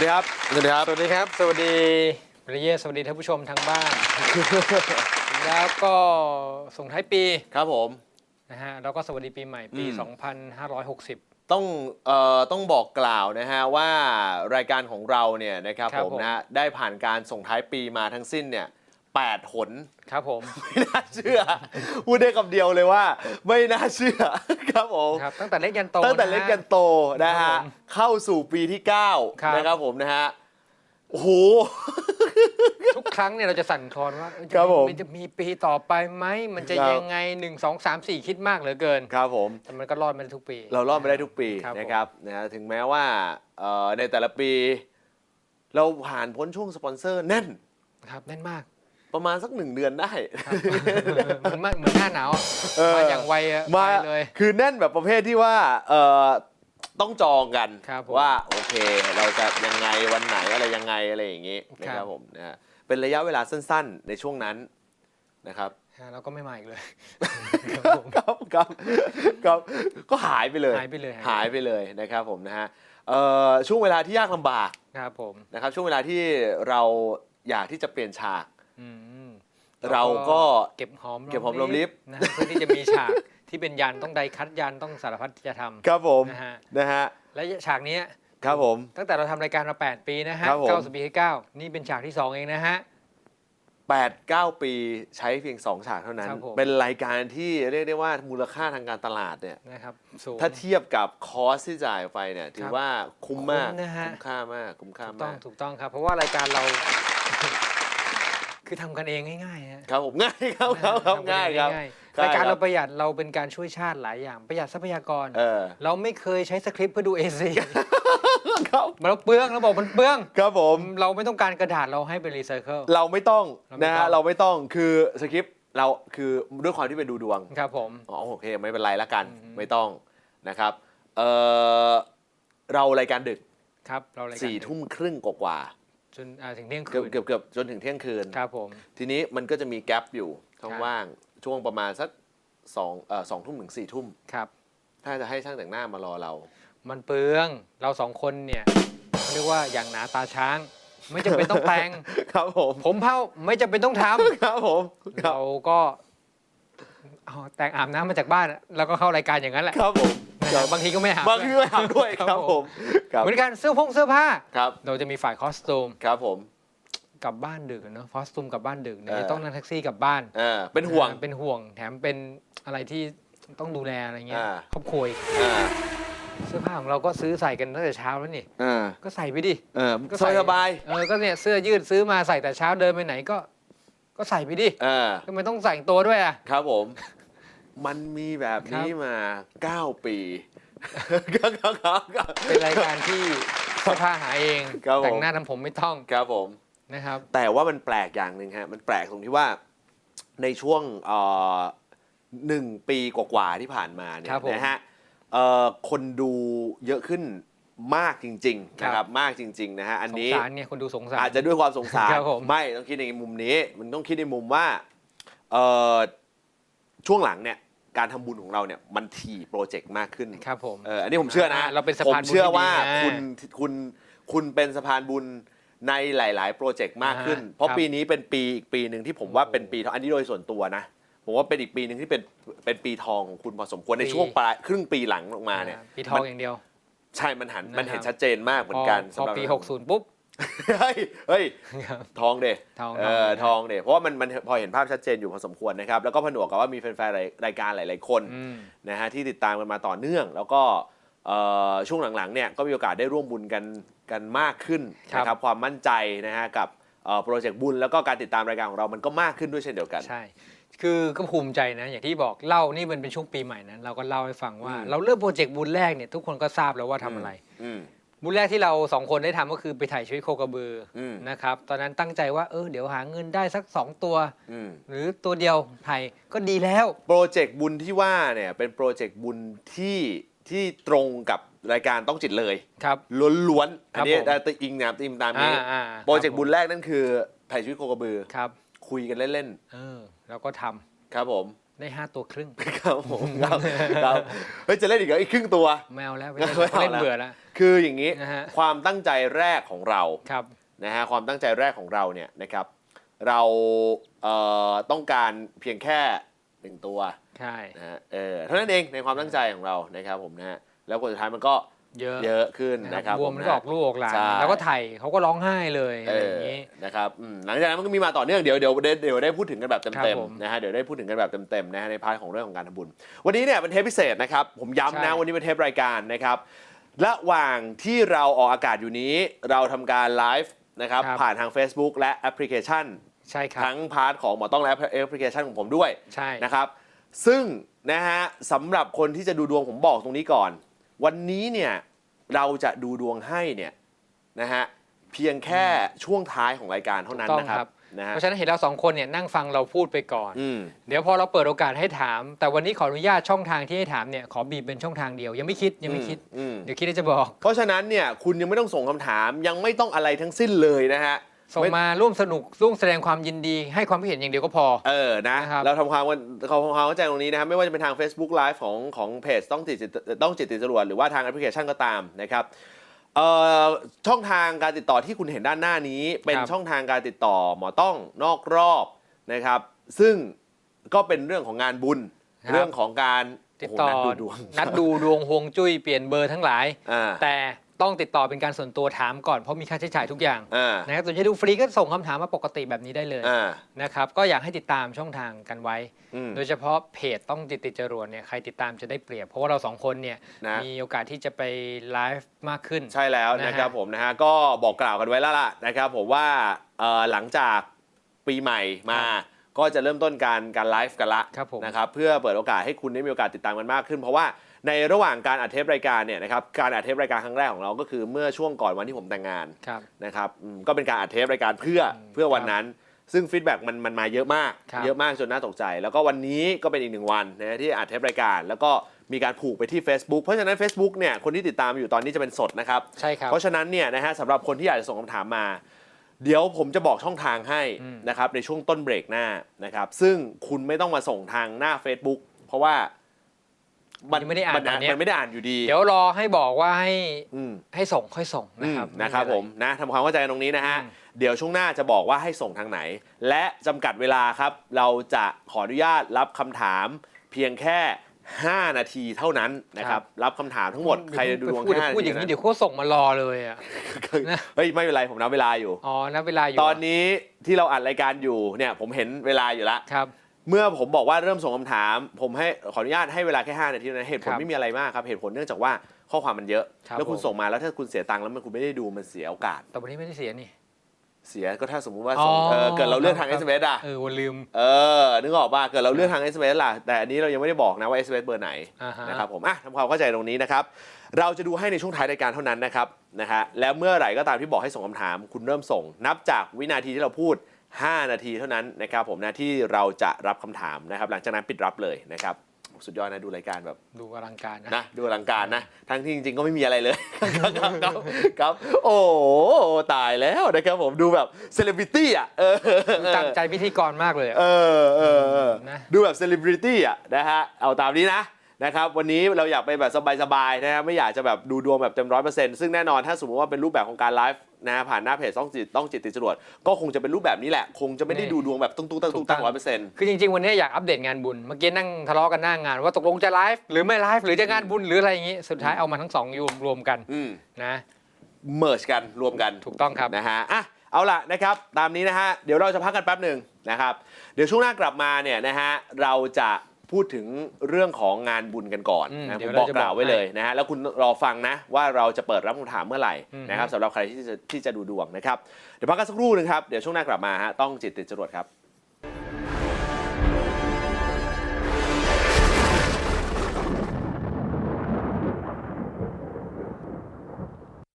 วัสดีครับ สวัสดีครับ สวัสดีครับ สวัสดีปริเยสวัสดีท่านผู้ชมทางบ้าน แล้วก็ส่งท้ายปีครับผม นะฮะแล้วก็สวัสดีปีใหม่ปี อืม 2560 ต้องเอ่อต้องบอกกล่าวนะฮะว่ารายการของเราเนี่ยนะครับครับผมผมนะฮะได้ผ่านการส่งท้ายปีมาทั้งสิ้นเนี่ย แปดหน ครับผม ไม่น่าเชื่อ พูดได้คำเดียวเลยว่า ไม่น่าเชื่อ ครับผมครับ ตั้งแต่เล็กยันโตตั้งแต่ะฮะเล็กกันโตนะครัฮะบผมเข้าสู่ปีที่ ครับ 9 นะครับผมนะฮะโอ้โห ทุกครั้งเนี่ยเราจะสั่นคลอนว่าเอ้ยจะครับผมมันจะมีปีต่อไปไหม มันจะครับยังไง1 2 3 4คิดมากเหลือเกิน ครับผม แต่มันก็รอดมาได้ทุกปี เรารอดมาได้ทุกปีครับผม นะครับนะฮะถึงแม้ว่าเอ่อในแต่ละปี เราผ่านพ้นช่วงสปอนเซอร์แน่น ครับแน่นมาก ประมาณสักหนึ่งเดือนได้มันเหมือนเหมือนหน้าหนาวอะเออ มาอย่างไวอะมาไปเลย คือแน่นแบบประเภทที่ว่าเอ่อต้องจองกันครับผมว่าโอเค เราจะยังไงวันไหนอะไรยังไงอะไรอย่างนี้นะคครัรับบ ผมนะฮะเป็นระยะเวลาสั้นๆ ในช่วงนั้นนะครับ ฮะแล้วก็ไม่มาอีกเลยครับครับครับก็หายไปเลย หายไปเลยหายไปเลยนะครับผมนะฮะเอ่อช่วงเวลาที่ยากลำบากครับผม นะครับช่วงเวลาที่เราอยากที่จะเปลี่ยนฉากอืม เราก็เก็บหอมเก็บหอมรอมริบนะเพื่อที่จะมีฉากที่เป็นยันต้องไดคัดยันต้องสารพัดที่จะทำครับผมนะฮะนะฮะและฉากเนี้ยครับผม ตั้งแต่เราทำรายการมา 8 ปีนะฮะครับผมเก้าสิบปีที่เก้านี่เป็นฉากที่ 2 เองนะฮะ8 9 ปีใช้เพียง 2 ฉากเท่านั้นครับผมเป็นรายการที่เรียกได้ว่ามูลค่าทางการตลาดเนี่ยนะครับสูงถ้าเทียบกับคอสที่จ่ายไปเนี่ยถือครับว่าคุ้มมากคุ้มนะฮะคุ้มค่ามาก คุ้มค่าถูกต้อมางกถูกต้องครับ เพราะว่ารายการเรา คือทำกันเองง่ายๆฮะครับผมง่ายครับครับครับทำกันง่ายเองครับง่ายใช่ๆรายการครับ เราประหยัดเราเป็นการช่วยชาติหลายอย่าง ประหยัดทรัพยากร เออเราไม่เคยใช้สคริปต์เพื่อดูเอซีครับเราเปลืองเราบอกมันเปลือง ครับผมเราไม่ต้องการกระดาษเราให้เป็นรีไซเคิล เราไม่ต้องเราไม่นะต้ฮะองเราไม่ต้องคือสคริปต์เราคือด้วยความที่เป็นดูดวง ครับผม อ๋อโอเคไม่เป็นไรละกันอืม ไม่ต้องนะครับเออเรารายการดึกครับเรารายการสี่ทุ่มครึ่งกว่า จนอ่าถึงเที่ยงๆคืเกือบนเกือบเกือบจนถึงเที่ยงคืน ครับผม ทีนี้มันก็จะมีแกลบอยู่ช่องครับ ว่างช่วงประมาณสักสองเอ่อสองทุ่มถึงสี่ทุ่ม ครับ ถ้าจะให้ช่างแต่งหน้ามารอเรา มันเปลืองเราสองคนเนี่ยเขาเรียกว่าอย่างหนาตาช้าง ไม่จำเป็นต้องแต่ง ครับผมผมเผ้าไม่จำเป็นต้องทครับผมำครับเราก็เอาแต่งอาบน้ำมาจากบ้านอะแล้วก็เข้ารายการอย่างนั้นแหละ ครับผม นะฮะบางทีก็ไม่อาบบางทีก็ทำด้วยครับผมครับเหมือนกันเสื้อผงเสื้อผ้า ครับเราจะมีฝ่ายคอสตูมครับผมกลับบ้านดึกอะเนอะคอสตูมกลับบ้านดึกเนี่ยเออ จะต้องนั่งแท็กซี่กลับบ้านเออเป็นห่วง อ่าเป็นห่วงแถมเป็นอะไรที่ต้องดูแลอะไรเงี้ยอ่า ครอบครัวอีกอ่าเสื้อผ้าของเราก็ซื้อใส่กันตั้งแต่เช้าแล้วนี่อ่าก็ใส่ไปดิ เออก็สใส่ บายสบายเออก็เนี่ยเสื้อยืดซื้อมาใส่แต่เช้าเดินไปไหนก็ ก็ใส่ไปดิเออทำไมต้องแต่งตัวด้วยอะ ครับผม มันมีแบบนี้มา 9 ปีครับครับครับครับ เป็นรายการที่เสื้อผ้าหาเองครับผม แต่งหน้าทำผมไม่ต้องครับผม นะครับ แต่ว่ามันแปลกอย่างหนึ่งฮะ มันแปลกตรงที่ว่าในช่วงเอ่อหนึ่งปีกว่าๆที่ผ่านมาเนี่ยครับผมนะฮะเอ่อคนดูเยอะขึ้นมากจริงๆครับนะครับมากจริง ๆ นะฮะ อันสงนี้ สารเนี่ยคนดูสงสาร อาจจะด้วยความสงสาร ครับผม ไม่ต้องคิดในมุมนี้ มันต้องคิดในมุมว่าเอ่อช่วงหลังเนี่ย การทำบุญของเราเนี่ยมันถี่โปรเจกต์มากขึ้นครับผมเอออันนี้ผมเชื่อนะอ่าเราเป็นสะผมพานบุญเชื่อที่ดีว่านะคุณคุณคุณเป็นสะพานบุญในหลาย ๆ โปรเจกต์มากขึ้น อ่าฮะเพราะครับ ปีนี้เป็นปีอีกปีหนึ่งที่ผมว่าโอ้โหเป็นปีทองอันนี้โดยส่วนตัวนะผมว่าเป็นอีกปีหนึ่งที่เป็นเป็นปีทองของคุณพอสมควรในปีช่วงปลายครึ่งปีหลังลงมาเนี่ยอ่ปีทองอย่างเดียวใช่มันหันมันเห็นนะครับชัดเจนมากเหมืพอนอกันพอสำหรับ ปี 60 ปุ๊บ เฮ้ยเฮ้ยครับ ทองเดทองเออทองเดเพราะว่ามันมันพอเห็นภาพชัดเจนอยู่พอสมควรนะครับ แล้วก็ผนวกกับว่ามีแฟนๆรายการหลายๆคนอืม นะฮะที่ติดตามกันมาต่อเนื่อง แล้วก็เอ่อช่วงหลังๆเนี่ยก็มีโอกาสได้ร่วมบุญกันกันมากขึ้นครับ นะครับความมั่นใจนะฮะกับเอ่อโปรเจกต์บุญแล้วก็การติดตามรายการของเรามันก็มากขึ้นด้วยเช่นเดียวกัน ใช่ คือก็ภูมิใจนะ อย่างที่บอกเล่านี่มันเป็นช่วงปีใหม่นะเราก็เล่าให้ฟังว่า อืม เราเริ่มโปรเจกต์บุญแรกเนี่ยทุกคนก็ทราบแล้วว่าทำอะไร อืม บุญแรกที่เราสองคนได้ทำก็คือไปถ่ายชีวิตโคกระบืออมนะครับ ตอนนั้นตั้งใจว่าเออเดี๋ยวหาเงินได้สัก 2 ตัวอืมหรือตัวเดียวถ่ายก็ดีแล้ว โปรเจกต์บุญที่ว่าเนี่ยเป็นโปรเจกต์บุญที่ที่ตรงกับรายการต้องจิตเลยครับล้วนๆคอัรันบนี้ผมได้ติอิงแนวติมตามนี้อ่าอ่าโปรเจกต์บุญแรกนั่นคือถ่ายชีวิตโคกระบือครับ คุยกันเล่นเออแล้วก็ทำๆครับผม ได้ห้าตัวครึ่ง ครับผมครับครับเฮ้ยจะเล่นอีกเหรออีกครึ่งตัว แมวแล้วไม่ไม่เล่นเอาเล่นแล้วเบื่อแล้ว คืออย่างนี้นะฮะ ความตั้งใจแรกของเราครับ นะฮะความตั้งใจแรกของเราเนี่ยนะครับ เราเอ่อต้องการเพียงแค่หนึ่งตัวใช่ นะฮะเออเท่านั้นเองในความตั้งใจของเรานะครับผมนะฮะแล้วผลสุดท้ายมันก็ เยอะเยอะขึ้นนะนะคครัรับบวมมันก็ออกลูกออกหลานใช่แล้วก็ไถ่เขาก็ร้องไห้เลยเออะไรออย่างนี้นะครับอืมหลังจากนั้นมันก็มีมาต่อเนื่องเดี๋ยวเดี๋ยวเดี๋ยวเดี๋ยวได้พูดถึงกันแบบครัเต็บมผมๆนะฮะเดี๋ยวได้พูดถึงกันแบบเต็มๆนะฮะในพาร์ทของเรื่องของการทำบุญ วันนี้เนี่ยเป็นเทปพิเศษนะครับผมย้ำนะใช่วันนี้เป็นเทปรายการนะครับระหว่างที่เราออกอากาศอยู่นี้เราทำการไลฟ์นะครับผ่านทาง Facebook และแอปพลิเคชันใช่ครับทั้งพาร์ทของหมอต้องและแอปพลิเคชันของผมด้วยใช่นะครับซึ่งนะฮะสำหรับคนที่จะดูดวงผมบอกตรงนี้ก่อน วันนี้เนี่ยเราจะดูดวงให้เนี่ยนะฮะเพียงแค่ช่วงท้ายของรายการเท่านั้นถูกต้องนะคครัรับบ นะฮะ เพราะฉะนั้นเห็นเราสองคนเนี่ยนั่งฟังเราพูดไปก่อน อืม เดี๋ยวพอเราเปิดโอกาสให้ถาม แต่วันนี้ขออนุญาตช่องทางที่ให้ถามเนี่ยขอบีบเป็นช่องทางเดียวยังไม่คิดยังไม่คิด อืมเดี๋ยวคิดแล้วจะบอก เพราะฉะนั้นเนี่ยคุณยังไม่ต้องส่งคำถามยังไม่ต้องอะไรทั้งสิ้นเลยนะฮะ ส่งมาร่วมสนุกร่วมแสดงความยินดีให้ความคิดเห็นอย่างเดียวก็พอ เออนะ นะครับเราทำความเขาทำความเข้าใจตรงนี้นะครับไม่ว่าจะเป็นทาง Facebook Live ของของเพจต้องจิตต้องจิตติดจรวดหรือว่าทางแอปพลิเคชันก็ตามนะครับเอ่อช่องทางการติดต่อที่คุณเห็นด้านหน้านี้ เป็นครับ ช่องทางการติดต่อหมอต้องนอกรอบนะครับ ซึ่งก็เป็นเรื่องของงานบุญเรื่องของการติดต่อโโหนัดูดวง นัดดูดวงฮวงจุ้ยเปลี่ยนเบอร์ทั้งหลาย อ่า แต่ ต้องติดต่อเป็นการส่วนตัวถามก่อนเพราะมีค่าใช้จ่ายทุกอย่างอ่า นะครับส่วนจะดูฟรีก็ส่งคำถามมาปกติแบบนี้ได้เลยอ่า นะครับก็อยากให้ติดตามช่องทางกันไว้ อืม โดยเฉพาะเพจต้องติดติดจรวดเนี่ยใครติดตามจะได้เปรียบ เพราะว่าเราสองคนเนี่ยนะ มีโอกาสที่จะไปไลฟ์มากขึ้น ใช่แล้วนะฮะนะครับผมนะฮะก็บอกกล่าวกันไว้แล้วล่ะนะครับผมว่าเอ่อหลังจากปีใหม่มาก็จะเริ่มต้นการการไลฟ์กันละครับผมนะครับเพื่อเปิดโอกาสให้คุณได้มีโอกาสติดตามกันมากขึ้น เพราะว่า ในระหว่างการอัดเทปรายการเนี่ยนะครับการอัดเทปรายการครั้งแรกของเราก็คือเมื่อช่วงก่อนวันที่ผมแต่งงานครับนะครับอืมก็เป็นการอัดเทปรายการเพื่อเพื่อวันนั้น ซึ่งฟีดแบ็กมันมันมาเยอะมาก ครับ เยอะมากจนน่าตกใจ แล้วก็วันนี้ก็เป็นอีกหนึ่งวันนะที่อัดเทปรายการ แล้วก็มีการผูกไปที่ Facebook เพราะฉะนั้น Facebook เนี่ยคนที่ติดตามอยู่ตอนนี้จะเป็นสดนะครับ ใช่ครับ เพราะฉะนั้นเนี่ยนะฮะสำหรับคนที่อยากจะส่งคำถามมา เดี๋ยวผมจะบอกช่องทางให้อืมนะครับในช่วงต้นเบรกหน้านะครับซึ่งคุณไม่ต้องมาส่งทางหน้า Facebook เพราะว่า มัยังไม่ได้อ่านมัตอนเนี้ยมันไม่ได้อ่านอยู่ดี เดี๋ยวรอให้บอกว่าให้อืมให้ส่งค่อยส่งนะครับอืมนะครับผมนะทำความเข้าใจตรงนี้นะฮะอืมเดี๋ยวช่วงหน้าจะบอกว่าให้ส่งทางไหน และจำกัดเวลาครับ เราจะขออนุญาตรับคำถามเพียงแค่ 5 นาทีเท่านั้นนะครับรับคำถามทั้งหมดใครจะดูดวงพูดแค่ห้าพูดนาอทีย่างนี้นะเดี๋ยวเขาส่งมารอเลยอะนะเฮ้ยไม่เป็นไรผมนับเวลาอยู่อ๋อนับเวลาอยู่ตอนนี้ที่เราอัดรายการอยู่เนี่ยผมเห็นเวลาอยู่แล้วครับ เมื่อผมบอกว่าเริ่มส่งคำถาม ผมให้ขออนุญาตให้เวลาแค่5นาทีนะเหตุผลครับไม่มีอะไรมากครับเหตุผลเนื่องจากว่าข้อความมันเยอะ ครับแล้วคุณผม ส่งมาแล้วถ้าคุณเสียตังค์แล้วมันคุณไม่ได้ดูมันเสียโอกาส แต่วันนี้ไม่ได้เสียนี่ เสียก็ถ้าสมมุติว่าส่งอ๋อเออเกิดเราเลือกทางครับ SMS อะเออวันลืม เออนึกออกป่ะเกิดเราเลือกทาง SMS ล่ะแต่อันนี้เรายังไม่ได้บอกนะว่า SMS เบอร์ไหนอ่าฮะ นะครับผมอะทำความเข้าใจตรงนี้นะครับ เราจะดูให้ในช่วงท้ายรายการเท่านั้นนะครับนะฮะแล้วเมื่อไหร่ก็ตามที่บอกให้ส่งคำถาม คุณเริ่มส่ง นับจากวินาทีที่เราพูด 5 นาทีเท่านั้นนะครับผมนะที่เราจะรับคำถามนะครับ หลังจากนั้นปิดรับเลยนะครับสุดยอดนะดูรายการแบบดูอลังการนะนะดูอลังการนะ ทั้งที่จริงๆก็ไม่มีอะไรเลย ครับครับครับ โอ้โหตายแล้วนะครับผมดูแบบเซเลบริตี้อะเออตั้งใจพิธีกรมากเลยอะ เออเออเออนะ ดูแบบเซเลบริตี้อะนะฮะเอาตามนี้นะ นะครับวันนี้เราอยากไปแบบสบายๆนะฮะไม่อยากจะแบบดูดวงแบบเต็มร้อยเปอร์เซ็นต์ซึ่งแน่นอนถ้าสมมติว่าเป็นรูปแบบของการไลฟ์นะฮะผ่านหน้าเพจต้องจิตต้องจิตติดจรวดก็คงจะเป็นรูปแบบนี้แหละ คงจะไม่ได้ดูดวงแบบตุ้งตุ้งตั้งตุ้งตั้งร้อยเปอร์เซ็นต์คือจริงๆ วันนี้อยากอัปเดตงานบุญ เมื่อกี้นั่งทะเลาะกันหน้างาน ว่าตกลงจะไลฟ์หรือไม่ไลฟ์หรือจะงานบุญหรืออะไรอย่างงี้สุดท้ายเอามาทั้งสองรวมรวมกันอืมนะเมิร์ชกันรวมกันถูกต้องครับนะฮะอะเอาล่ะนะครับตามนี้นะฮะเดี๋ยวเราจะพักกันแป๊บหนึ่งนะครับเดี๋ยวช่วงหน้ากลับมาเนี่ยนะฮะเราจะ พูดถึงเรื่องของงานบุญกันก่อนอืมนะเดี๋ผยวมบอกเราจะกล่าวไว้บอกให้เลยนะฮะแล้วคุณรอฟังนะ ว่าเราจะเปิดรับคำถามเมื่อไหร่อืมนะครับสำหรับใครที่จะที่จะดูดวงนะครับ เดี๋ยวพักกันสักครู่หนึงครับ เดี๋ยวช่วงหน้ากลับมาฮะต้องจิตติดจรวดครับ